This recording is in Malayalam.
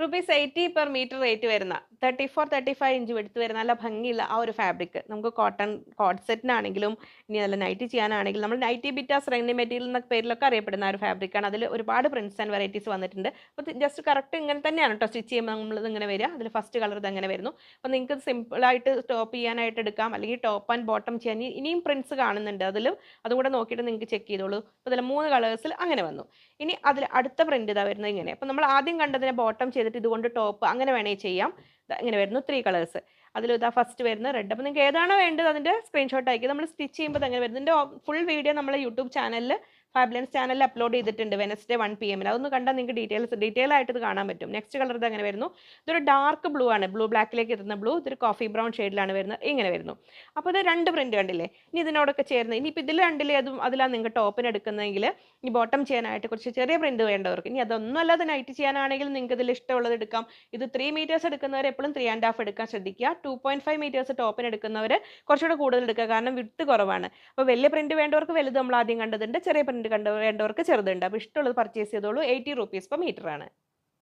Rupees eighty per metre rate വരുന്ന thirty four thirty five inch എടുത്ത് വരുന്ന നല്ല ഭംഗിയുള്ള ആ ഒരു ഫാബ്രിക് നമുക്ക് കോട്ടൺ കോട്ട് സെറ്റിനാണെങ്കിലും ഇനി നല്ല നൈറ്റി ചെയ്യാനാണെങ്കിലും നമ്മൾ നൈറ്റി ബിറ്റാസ് റെങ്ങി മെറ്റീരിയൽ എന്ന പേരിലൊക്കെ അറിയപ്പെടുന്ന ഒരു ഫാബ്രിക്കാണ് അതിൽ ഒരുപാട് പ്രിൻസ് ആൻഡ് വെറൈറ്റീസ് വന്നിട്ടുണ്ട്. അപ്പോൾ ജസ്റ്റ് കറക്റ്റ് ഇങ്ങനെ തന്നെയാണ് കേട്ടോ സ്റ്റിച്ച് ചെയ്യുമ്പോൾ നമ്മൾ ഇങ്ങനെ വരിക. അതിൽ ഫസ്റ്റ് കളർ ഇത് അങ്ങനെ വരുന്നു. അപ്പോൾ നിങ്ങൾക്ക് സിമ്പിളായിട്ട് ടോപ്പ് ചെയ്യാനായിട്ട് എടുക്കാം. അല്ലെങ്കിൽ ടോപ്പ് ആൻഡ് ബോട്ടം ചെയ്യാൻ ഇനി- ഇനിയും പ്രിൻസ് കാണുന്നുണ്ട് അതിലും. അതും കൂടെ നോക്കിയിട്ട് നിങ്ങൾക്ക് ചെക്ക് ചെയ്തോളൂ. അപ്പോൾ അതിൽ മൂന്ന് കളേഴ്സിൽ അങ്ങനെ വന്നു. ഇനി അതിൽ അടുത്ത പ്രിന്റ് ഇതാ വരുന്നത് ഇങ്ങനെ. അപ്പോൾ നമ്മൾ ആദ്യം കണ്ടതിനെ ബോട്ടം ചെയ്തിട്ട് ഇതുകൊണ്ട് ടോപ്പ് അങ്ങനെ വേണമെങ്കിൽ ചെയ്യാം. ഇങ്ങനെ വരുന്നു. ത്രീ കളേഴ്സ് അതിൽ ഇതാ ഫസ്റ്റ് വരുന്നത്. റെഡ് അപ്പോൾ നിങ്ങൾക്ക് ഏതാണ് വേണ്ടത് അതിന്റെ സ്ക്രീൻഷോട്ട് അയക്കുക നമ്മൾ സ്റ്റിച്ച് ചെയ്യുമ്പോൾ അങ്ങനെ വരുന്നത് ഇതിന്റെ ഫുൾ വീഡിയോ നമ്മൾ യൂട്യൂബ് ചാനലിൽ ഫാബ്ലൻസ് ചാനലിൽ അപ്ലോഡ് ചെയ്തിട്ടുണ്ട് വെനസ്ഡേ വൺ പി എമ്മിൽ അതൊന്ന് കണ്ടാൽ നിങ്ങൾക്ക് ഡീറ്റെയിൽസ് ഡീറ്റെയിൽ ആയിട്ട് ഇത് കാണാൻ പറ്റും. നെക്സ്റ്റ് കളർ ഇത് അങ്ങനെ വരുന്നു. ഇതൊരു ഡാർക്ക് ബ്ലൂ ആണ്. ബ്ലൂ ബ്ലാക്കിലേക്ക് എത്തുന്ന ബ്ലൂ ഇതൊരു കോഫി ബ്രൗൺ ഷെയ്ഡിലാണ് വരുന്നത്. ഇങ്ങനെ വരുന്നു. അപ്പോൾ ഇത് രണ്ട് പ്രിന്റ് കണ്ടില്ലേ? ഇനി ഇതിനോടൊക്കെ ചേർന്ന് ഇനിയിപ്പോൾ ഇതിൽ രണ്ടിലേ അതും അതിലാണ് നിങ്ങൾ ടോപ്പിന് എടുക്കുന്നതെങ്കിൽ ഈ ബോട്ടം ചെയ്യാനായിട്ട് കുറച്ച് ചെറിയ പ്രിന്റ് വേണ്ടവർക്ക്. ഇനി അതൊന്നും അല്ലാതെ നൈറ്റ് ചെയ്യാനാണെങ്കിൽ നിങ്ങൾക്ക് ഇതിൽ ഇഷ്ടമുള്ളത് എടുക്കാം. ഇത് ത്രീ മീറ്റേഴ്സ് എടുക്കുന്നവർ എപ്പോഴും ത്രീ ആൻഡ് ഹാഫ് എടുക്കാൻ ശ്രദ്ധിക്കുക. ടു പോയിന്റ് ഫൈവ് മീറ്റേഴ്സ് ടോപ്പിന് എടുക്കുന്നവർ കുറച്ചുകൂടെ കൂടുതൽ എടുക്കുക. കാരണം വിട്ട് കുറവാണ്. അപ്പോൾ വലിയ പ്രിന്റ് വേണ്ടവർക്ക് വലുത് നമ്മൾ ആദ്യം കണ്ടതുണ്ട്. ചെറിയ പ്രിന്റ് കണ്ട വേണ്ടവർക്ക് ചെറുതുണ്ട്. അപ്പോൾ ഇഷ്ടമുള്ളത് പർച്ചേസ് ചെയ്തോളൂ. എയ്റ്റി റുപ്പീസ് പെർ മീറ്ററാണ്